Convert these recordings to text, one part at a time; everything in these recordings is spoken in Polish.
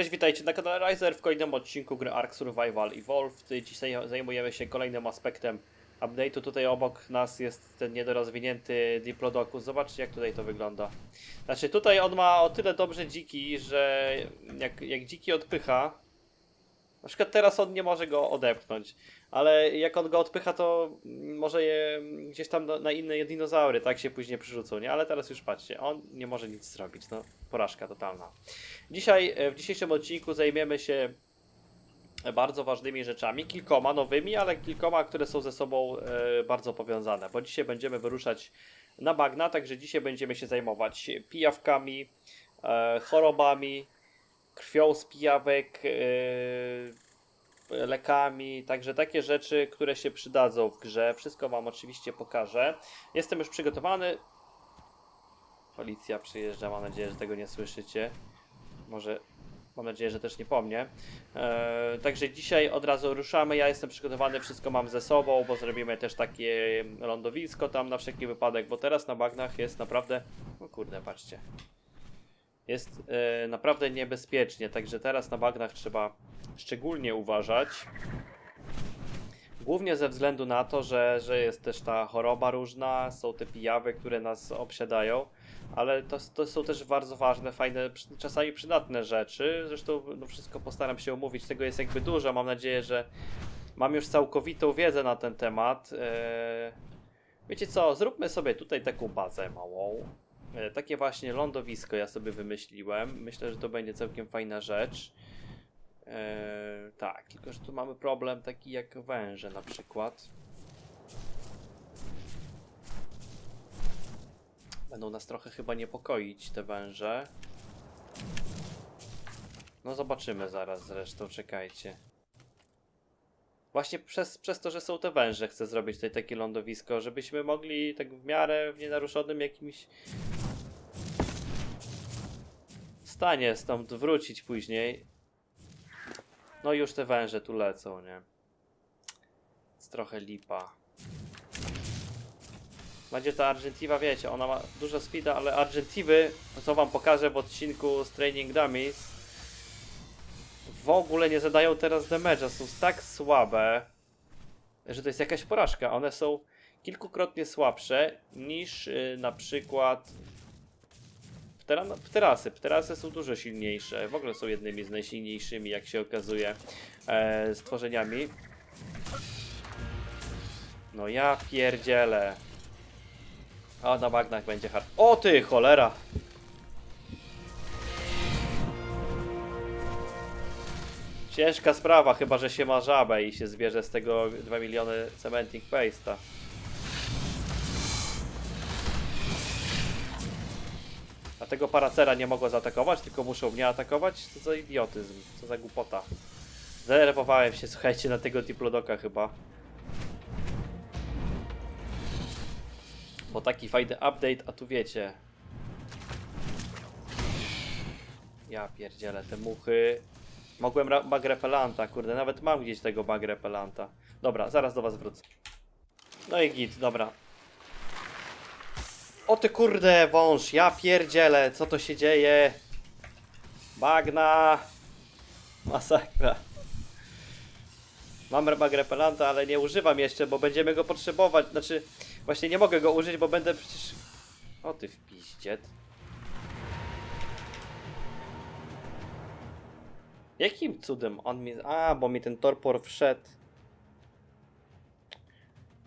Cześć, witajcie na kanale Riser w kolejnym odcinku gry Ark Survival Evolved. Dzisiaj zajmujemy się kolejnym aspektem update'u. Tutaj obok nas jest ten niedorozwinięty Diplodocus. Zobaczcie jak tutaj to wygląda. Znaczy tutaj on ma o tyle dobrze dziki, że jak, jak dziki odpycha, na przykład teraz on nie może go odepchnąć, ale jak on go odpycha, to może je gdzieś tam na, inne dinozaury, tak się później przyrzucą, nie? Ale teraz już patrzcie, on nie może nic zrobić, no porażka totalna. Dzisiaj, e, w dzisiejszym odcinku zajmiemy się bardzo ważnymi rzeczami, kilkoma nowymi, ale kilkoma, które są ze sobą e, bardzo powiązane, bo dzisiaj będziemy wyruszać na bagna, także dzisiaj będziemy się zajmować pijawkami, e, chorobami, krwią z pijawek, lekami, także takie rzeczy, które się przydadzą w grze. Wszystko Wam oczywiście pokażę. Jestem już przygotowany. Policja przyjeżdża, mam nadzieję, że tego nie słyszycie. Może, mam nadzieję, że też nie po mnie. E, także dzisiaj od razu ruszamy. Ja jestem przygotowany, wszystko mam ze sobą, bo zrobimy też takie lądowisko tam na wszelki wypadek, bo teraz na bagnach jest naprawdę. O kurde, patrzcie. Jest e, naprawdę niebezpiecznie, także teraz na bagnach trzeba szczególnie uważać. Głównie ze względu na to, że, że jest też ta choroba różna, są te pijawy, które nas obsiadają, ale to, to są też bardzo ważne, fajne, czasami przydatne rzeczy. Zresztą no wszystko postaram się omówić, tego jest jakby dużo. Mam nadzieję, że mam już całkowitą wiedzę na ten temat. Eee, Wiecie co, zróbmy sobie tutaj taką bazę małą. E, Takie właśnie lądowisko ja sobie wymyśliłem. Myślę, że to będzie całkiem fajna rzecz. Eee, tak, tylko że tu mamy problem taki jak węże na przykład. Będą nas trochę chyba niepokoić te węże. No zobaczymy zaraz zresztą, czekajcie. Właśnie przez, przez to, że są te węże chcę zrobić tutaj takie lądowisko, żebyśmy mogli tak w miarę w nienaruszonym jakimś stanie stąd wrócić później. No już te węże tu lecą, nie? Jest trochę lipa. Będzie ta Argentiva, wiecie, ona ma dużo speeda, ale Argentiwy, co wam pokażę w odcinku z Training Dummies, w ogóle nie zadają teraz damage'a, są tak słabe, że to jest jakaś porażka. One są kilkukrotnie słabsze niż yy, na przykład Ptera, pterasy. Pterasy są dużo silniejsze. W ogóle są jednymi z najsilniejszymi, jak się okazuje, e, stworzeniami. No ja pierdzielę. A na bagnach będzie hard. O ty cholera! Ciężka sprawa, chyba że się ma żabę i się zbierze z tego 2 miliony cementing paste'a. Dlatego paracera nie mogła zaatakować, tylko muszą mnie atakować? Co za idiotyzm, co za głupota. Zdenerwowałem się, słuchajcie, na tego Diplodoka chyba. Bo taki fajny update, a tu wiecie. Ja pierdzielę te muchy. Mogłem ra- bug kurde, nawet mam gdzieś tego bug repellanta. Dobra, zaraz do was wrócę. No i git, dobra. O ty kurde wąż, ja pierdzielę, co to się dzieje? Bagna! Masakra. Mam bug repellanta, ale nie używam jeszcze, bo będziemy go potrzebować. Znaczy, właśnie nie mogę go użyć, bo będę przecież... O ty wpiździet. Jakim cudem on mi... A, bo mi ten torpor wszedł.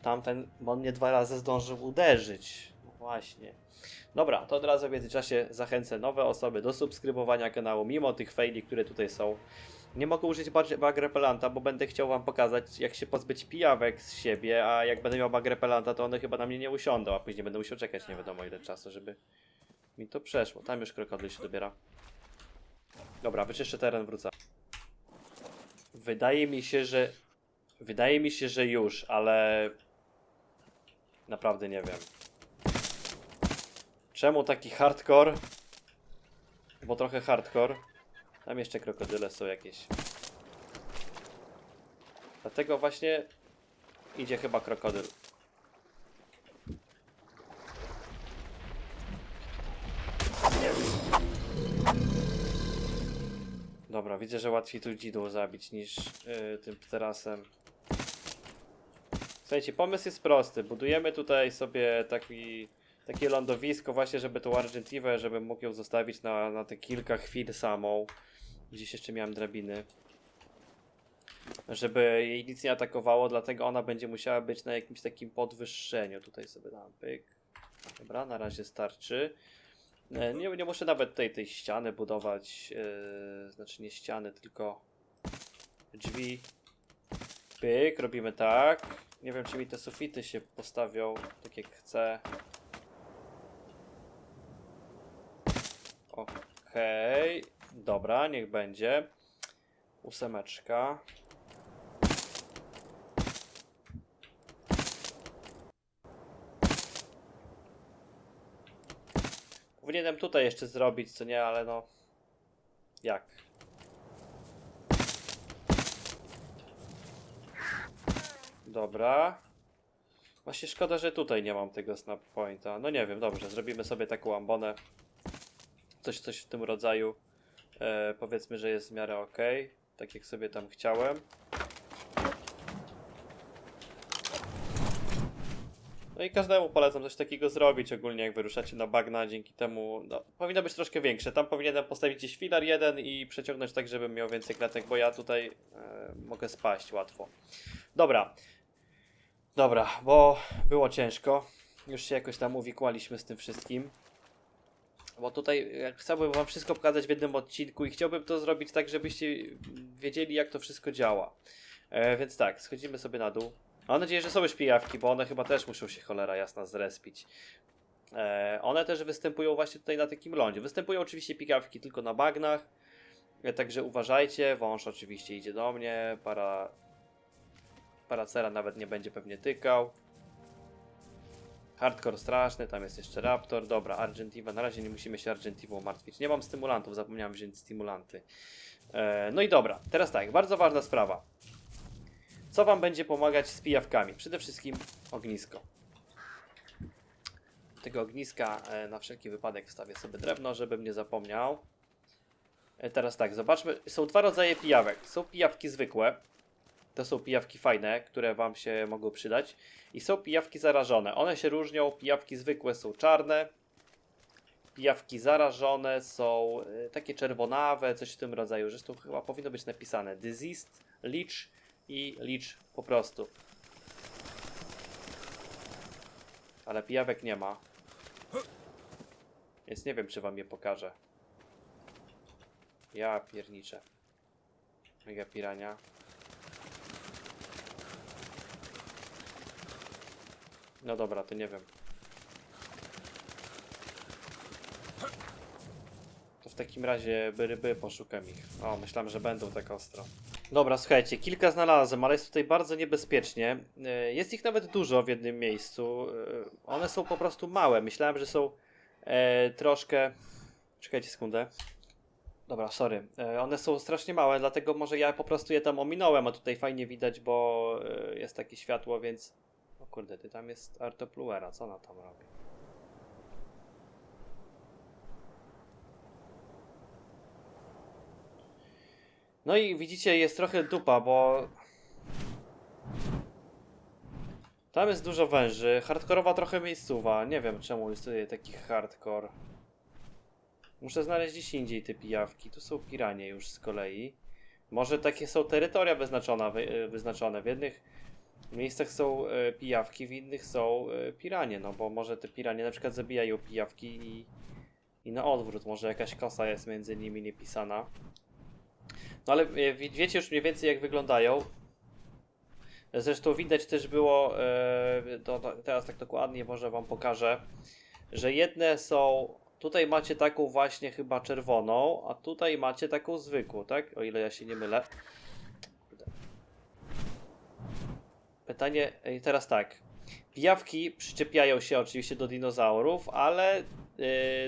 Tamten, bo on mnie dwa razy zdążył uderzyć. No właśnie. Dobra, to od razu w międzyczasie zachęcę nowe osoby do subskrybowania kanału, mimo tych faili, które tutaj są. Nie mogę użyć bug repellanta, bo będę chciał wam pokazać, jak się pozbyć pijawek z siebie, a jak będę miał bug repellanta, to one chyba na mnie nie usiądą, a później będę musiał czekać nie wiadomo ile czasu, żeby mi to przeszło. Tam już krokodyl się dobiera. Dobra, wyczyszczę teren, wrócę. Wydaje mi się, że... Wydaje mi się, że już, ale... Naprawdę nie wiem. Czemu taki hardcore? Bo trochę hardcore. Tam jeszcze krokodyle są jakieś. Dlatego właśnie idzie chyba krokodyl. Dobra. Widzę, że łatwiej tu dzidło zabić niż yy, tym pterasem. Słuchajcie, pomysł jest prosty. Budujemy tutaj sobie taki, takie lądowisko właśnie, żeby tą Argentivę, żebym mógł ją zostawić na, na te kilka chwil samą. Gdzieś jeszcze miałem drabiny. Żeby jej nic nie atakowało, dlatego ona będzie musiała być na jakimś takim podwyższeniu. Tutaj sobie dam pyk. Dobra, na razie starczy. E, Nie, nie muszę nawet tutaj tej ściany budować. Yy, znaczy nie ściany, tylko drzwi. Pyk, robimy tak. Nie wiem, czy mi te sufity się postawią tak jak chcę. Okej, dobra, niech będzie. Ósemeczka. Powinienem tutaj jeszcze zrobić, co nie, ale no. Jak? Dobra. Właśnie szkoda, że tutaj nie mam tego snap pointa. No nie wiem, dobrze, zrobimy sobie taką ambonę. Coś, coś w tym rodzaju. E, powiedzmy, że jest w miarę ok. Tak jak sobie tam chciałem. No i każdemu polecam coś takiego zrobić, ogólnie jak wyruszacie na bagna, dzięki temu no, powinno być troszkę większe. Tam powinienem postawić gdzieś filar jeden i przeciągnąć tak, żebym miał więcej klatek, bo ja tutaj e, mogę spaść łatwo. Dobra. Dobra, bo było ciężko. Już się jakoś tam uwikłaliśmy z tym wszystkim. Bo tutaj chciałbym wam wszystko pokazać w jednym odcinku i chciałbym to zrobić tak, żebyście wiedzieli jak to wszystko działa. E, więc tak, schodzimy sobie na dół. Mam nadzieję, że są już pijawki, bo one chyba też muszą się cholera jasna zrespić. E, one też występują właśnie tutaj na takim lądzie. Występują oczywiście pijawki tylko na bagnach. E, także uważajcie. Wąż oczywiście idzie do mnie. Para... Paracera nawet nie będzie pewnie tykał. Hardcore straszny, tam jest jeszcze Raptor. Dobra, Argentiva. Na razie nie musimy się Argentivą martwić. Nie mam stymulantów, zapomniałem wziąć stymulanty. E, no i dobra, teraz tak, bardzo ważna sprawa. Co Wam będzie pomagać z pijawkami? Przede wszystkim ognisko. Tego ogniska e, na wszelki wypadek wstawię sobie drewno, żebym nie zapomniał. E, teraz tak, zobaczmy. Są dwa rodzaje pijawek. Są pijawki zwykłe. To są pijawki fajne, które Wam się mogą przydać. I są pijawki zarażone. One się różnią. Pijawki zwykłe są czarne. Pijawki zarażone są e, takie czerwonawe, coś w tym rodzaju. Zresztą chyba powinno być napisane diseased, leech i licz po prostu. Ale pijawek nie ma. Więc nie wiem, czy wam je pokażę. Ja pierniczę. Mega pirania. No dobra, to nie wiem. To w takim razie by ryby poszukam ich. O, myślałem, że będą tak ostro. Dobra, słuchajcie, kilka znalazłem, ale jest tutaj bardzo niebezpiecznie. E, Jest ich nawet dużo w jednym miejscu. E, One są po prostu małe. Myślałem, że są e, troszkę. Czekajcie sekundę. Dobra, sorry. One są strasznie małe, dlatego może ja po prostu je tam ominąłem, a tutaj fajnie widać, bo jest takie światło, więc. O kurde, ty tam jest Artopluera, co ona tam robi? No i widzicie, jest trochę dupa, bo tam jest dużo węży. Hardkorowa trochę miejscowa. Nie wiem czemu jest tutaj taki hardcore. Muszę znaleźć gdzieś indziej te pijawki. Tu są piranie już z kolei. Może takie są terytoria wyznaczone. wy- Wyznaczone. W jednych miejscach są e, pijawki, w innych są e, piranie. No bo może te piranie na przykład zabijają pijawki i, i na odwrót. Może jakaś kosa jest między nimi niepisana. No ale e, wie- wiecie już mniej więcej jak wyglądają. Zresztą widać też było, e, to, teraz tak dokładnie może wam pokażę, że jedne są, tutaj macie taką właśnie chyba czerwoną, a tutaj macie taką zwykłą, tak? O ile ja się nie mylę. Pytanie, e, teraz tak. Pijawki przyczepiają się oczywiście do dinozaurów, ale e,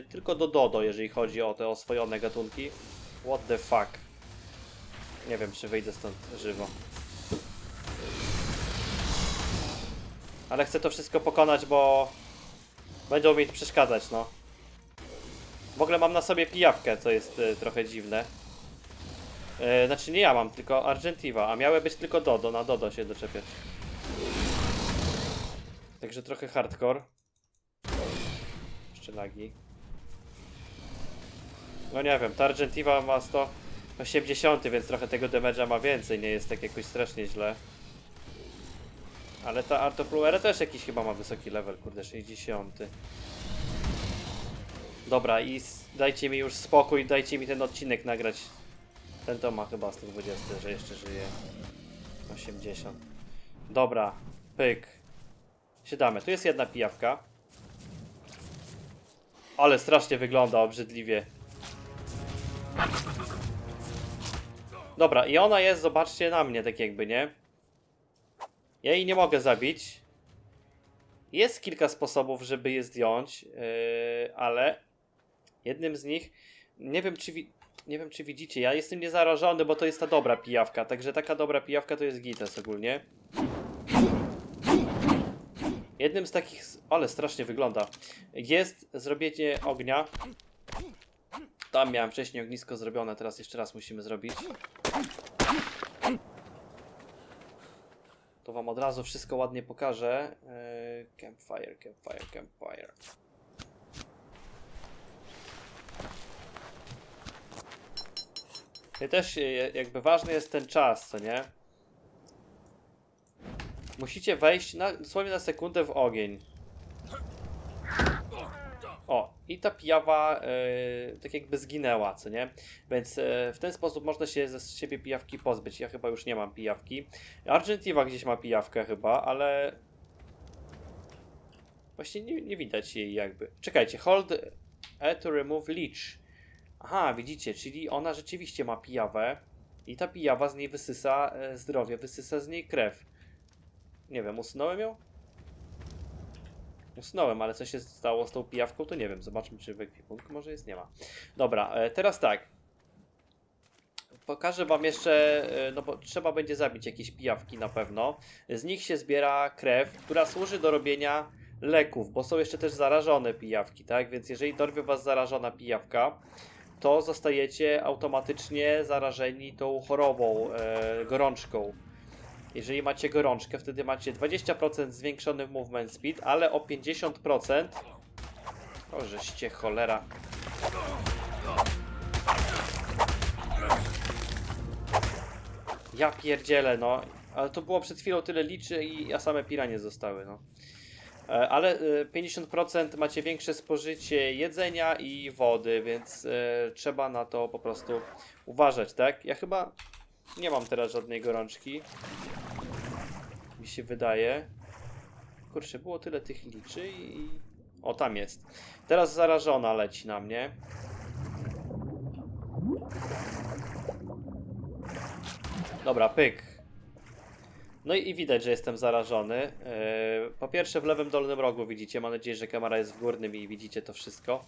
tylko do Dodo, jeżeli chodzi o te oswojone gatunki. What the fuck? Nie wiem, czy wyjdę stąd żywo. Ale chcę to wszystko pokonać, bo będą mi przeszkadzać, no. W ogóle mam na sobie pijawkę, co jest y, trochę dziwne. E, znaczy nie ja mam, tylko Argentiva, a miały być tylko Dodo, na Dodo się doczepiać. Także trochę hardcore. Jeszcze lagi. No nie wiem, ta Argentiva ma 180, więc trochę tego damage'a ma więcej, nie jest tak jakoś strasznie źle. Ale ta Artofluera też jakiś chyba ma wysoki level, kurde, 60. Dobra, i dajcie mi już spokój, dajcie mi ten odcinek nagrać. Ten to ma chyba 120, że jeszcze żyje. 80. Dobra, pyk. Siadamy. Tu jest jedna pijawka. Ale strasznie wygląda obrzydliwie. Dobra, i ona jest, zobaczcie na mnie, tak jakby, nie? Ja jej nie mogę zabić. Jest kilka sposobów, żeby je zdjąć, yy, ale jednym z nich, nie wiem czy, nie wiem czy widzicie, ja jestem niezarażony, bo to jest ta dobra pijawka, także taka dobra pijawka to jest gites ogólnie. Jednym z takich, ale strasznie wygląda, jest zrobienie ognia. Tam miałem wcześniej ognisko zrobione, teraz jeszcze raz musimy zrobić. To wam od razu wszystko ładnie pokażę. Yy, campfire, campfire, campfire. I też jakby ważny jest ten czas, co nie? Musicie wejść na, dosłownie na sekundę w ogień. O, i ta pijawa yy, tak jakby zginęła, co nie? Więc yy, w ten sposób można się ze siebie pijawki pozbyć. Ja chyba już nie mam pijawki. Argentiva gdzieś ma pijawkę chyba, ale... Właśnie nie, nie widać jej jakby. Czekajcie, hold E to remove leech. Aha, widzicie, czyli ona rzeczywiście ma pijawę i ta pijawa z niej wysysa e, zdrowie, wysysa z niej krew. Nie wiem, usunąłem ją? Usunąłem, ale co się stało z tą pijawką, to nie wiem. Zobaczmy, czy w ekwipunku może jest, nie ma. Dobra, e, teraz tak. Pokażę wam jeszcze, e, no bo trzeba będzie zabić jakieś pijawki na pewno. Z nich się zbiera krew, która służy do robienia leków, bo są jeszcze też zarażone pijawki, tak? Więc jeżeli dorwie was zarażona pijawka, to zostajecie automatycznie zarażeni tą chorobą, e, gorączką. Jeżeli macie gorączkę, wtedy macie 20% zwiększony movement speed, ale o 50%. O, żeście cholera. Ja pierdzielę, no. Ale to było przed chwilą tyle liczy i a same piranie zostały, no. E, Ale e, 50% macie większe spożycie jedzenia i wody, więc e, trzeba na to po prostu uważać, tak? Ja chyba nie mam teraz żadnej gorączki. Mi się wydaje. Kurczę, było tyle tych liczy i... O, tam jest. Teraz zarażona leci na mnie. Dobra, pyk. No i i widać, że jestem zarażony. Yy, Po pierwsze w lewym dolnym rogu widzicie, mam nadzieję, że kamera jest w górnym i widzicie to wszystko.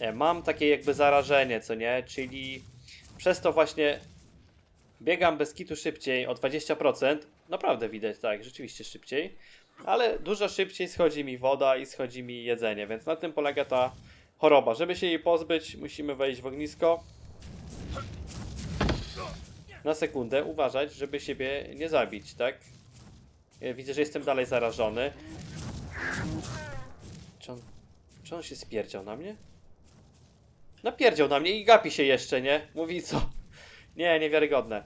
E, Mam takie jakby zarażenie, co nie? Czyli przez to właśnie biegam bez kitu szybciej o 20%. Naprawdę widać, tak, rzeczywiście szybciej. Ale dużo szybciej schodzi mi woda i schodzi mi jedzenie, więc na tym polega ta choroba. Żeby się jej pozbyć, musimy wejść w ognisko. Na sekundę uważać, żeby siebie nie zabić, tak? Widzę, że jestem dalej zarażony. Czy on, czy on się spierdział na mnie? Napierdział na mnie i gapi się jeszcze, nie? Mówi co? Nie, niewiarygodne.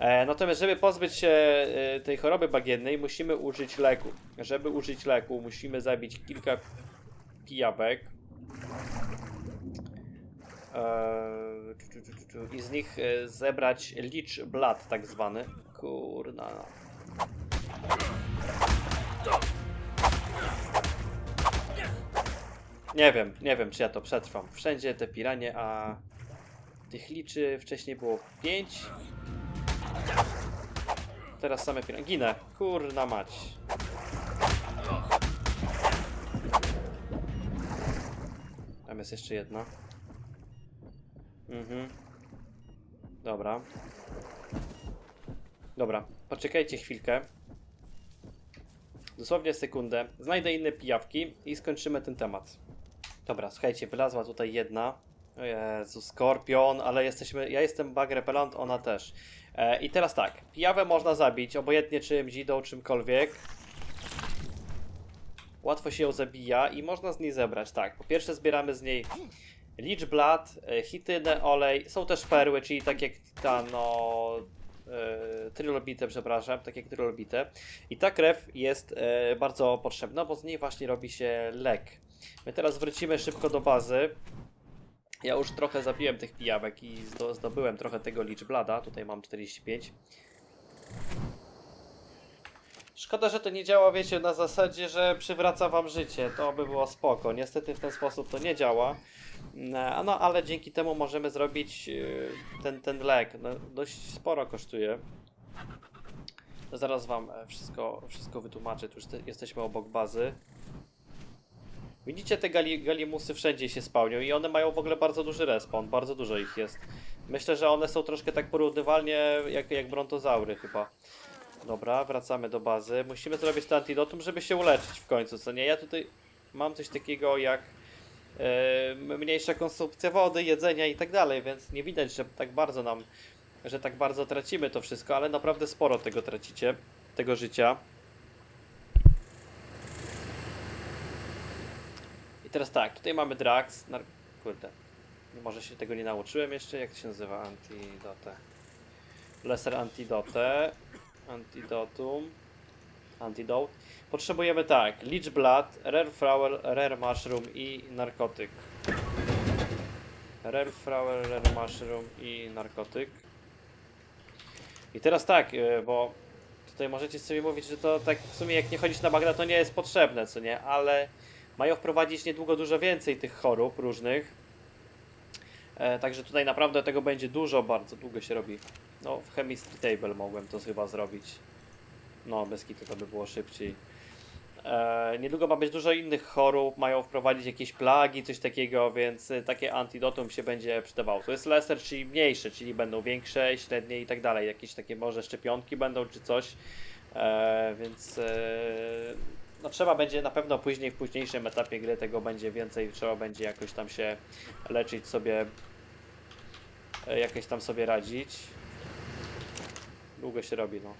E, natomiast, żeby pozbyć się e, tej choroby bagiennej, musimy użyć leku. Żeby użyć leku, musimy zabić kilka pijawek. E, I z nich zebrać licz blood, tak zwany. Kurna. Nie wiem, nie wiem czy ja to przetrwam. Wszędzie te piranie, a tych liczy wcześniej było 5. Teraz same piranie. Ginę. Kurna mać. Tam jest jeszcze jedna. Mhm. Dobra. Dobra, poczekajcie chwilkę. Dosłownie sekundę. Znajdę inne pijawki i skończymy ten temat. Dobra, słuchajcie, wylazła tutaj jedna O Jezu, Skorpion, ale jesteśmy, ja jestem bug repellent, ona też. E, I teraz tak, pijawę można zabić, obojętnie czym, dzidą, czymkolwiek. Łatwo się ją zabija i można z niej zebrać, tak. Po pierwsze zbieramy z niej Lich Blood, e, Hitynę, olej, są też perły, czyli tak jak Titano, e, Trylobite, przepraszam, tak jak Trylobite. I ta krew jest e, bardzo potrzebna, bo z niej właśnie robi się lek. My teraz wrócimy szybko do bazy. Ja już trochę zabiłem tych pijawek i zdo, zdobyłem trochę tego Lich Blada. Tutaj mam 45. Szkoda, że to nie działa, wiecie, na zasadzie, że przywraca wam życie. To by było spoko. Niestety w ten sposób to nie działa. No, no ale dzięki temu możemy zrobić yy, ten, ten lek. No, dość sporo kosztuje. Zaraz wam e, wszystko, wszystko wytłumaczę. Tu już te, jesteśmy obok bazy. Widzicie, te gali, galimusy wszędzie się spełnią i one mają w ogóle bardzo duży respawn, bardzo dużo ich jest. Myślę, że one są troszkę tak porównywalnie jak, jak brontozaury chyba. Dobra, wracamy do bazy. Musimy zrobić to antidotum, żeby się uleczyć w końcu, co nie? Ja tutaj mam coś takiego jak e, mniejsza konsumpcja wody, jedzenia i tak dalej, więc nie widać, że tak bardzo nam, że tak bardzo tracimy to wszystko, ale naprawdę sporo tego tracicie, tego życia. I teraz tak, tutaj mamy Drax. Nar... Kurde. Może się tego nie nauczyłem jeszcze. Jak to się nazywa? Antidote. Lesser Antidote. Antidotum. Antidote. Potrzebujemy tak. Lich Blood, Rare Flower, Rare Mushroom i narkotyk. Rare Flower, Rare Mushroom i narkotyk. I teraz tak, y, bo tutaj możecie sobie mówić, że to tak w sumie jak nie chodzić na bagna to nie jest potrzebne, co nie? Ale mają wprowadzić niedługo dużo więcej tych chorób różnych. E, także tutaj naprawdę tego będzie dużo, bardzo długo się robi. No, w Chemistry Table mogłem to chyba zrobić. No, bez kitu to by było szybciej. E, niedługo ma być dużo innych chorób, mają wprowadzić jakieś plagi, coś takiego, więc e, takie antidotum się będzie przydawało. To jest lesser, czyli mniejsze, czyli będą większe, średnie i tak dalej. Jakieś takie może szczepionki będą czy coś. E, więc e, no trzeba będzie na pewno później, w późniejszym etapie gry tego będzie więcej, trzeba będzie jakoś tam się leczyć sobie, e, jakieś tam sobie radzić. Długo się robi, no.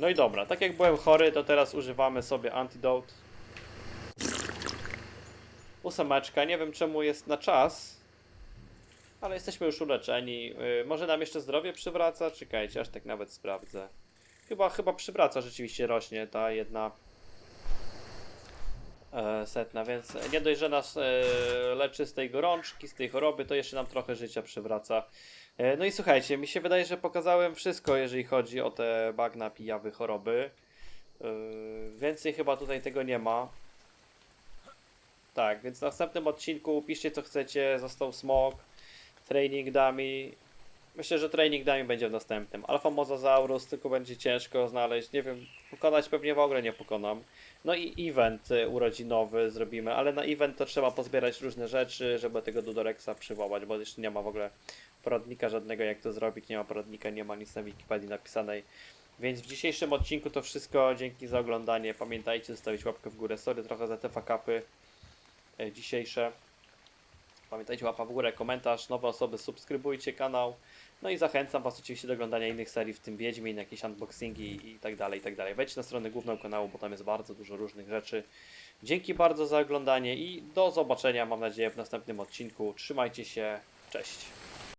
No i dobra, tak jak byłem chory, to teraz używamy sobie antidote. Ósemeczka, nie wiem czemu jest na czas, ale jesteśmy już uleczeni. Yy, może nam jeszcze zdrowie przywraca? Czekajcie, aż tak nawet sprawdzę. Chyba, chyba przywraca, rzeczywiście rośnie ta jedna e, setna, więc nie dość, że nas e, leczy z tej gorączki, z tej choroby, to jeszcze nam trochę życia przywraca. E, no i słuchajcie, mi się wydaje, że pokazałem wszystko, jeżeli chodzi o te bagna, pijawy, choroby. Więcej chyba tutaj tego nie ma. Tak, więc w następnym odcinku piszcie co chcecie, został smog, training dummy. Myślę, że training dummy będzie w następnym. Alpha Mosasaurus tylko będzie ciężko znaleźć, nie wiem, pokonać pewnie w ogóle nie pokonam. No i event y, urodzinowy zrobimy, ale na event to trzeba pozbierać różne rzeczy, żeby tego Dudorexa przywołać, bo jeszcze nie ma w ogóle poradnika żadnego jak to zrobić, nie ma poradnika, nie ma nic na Wikipedii napisanej. Więc w dzisiejszym odcinku to wszystko, dzięki za oglądanie. Pamiętajcie zostawić łapkę w górę. Sorry trochę za te fakapy e, dzisiejsze. Pamiętajcie łapa w górę, komentarz, nowe osoby, subskrybujcie kanał. No i zachęcam Was oczywiście do oglądania innych serii, w tym Wiedźmin, jakieś unboxingi i tak dalej, i tak dalej. Wejdźcie na stronę główną kanału, bo tam jest bardzo dużo różnych rzeczy. Dzięki bardzo za oglądanie i do zobaczenia, mam nadzieję, w następnym odcinku. Trzymajcie się, cześć.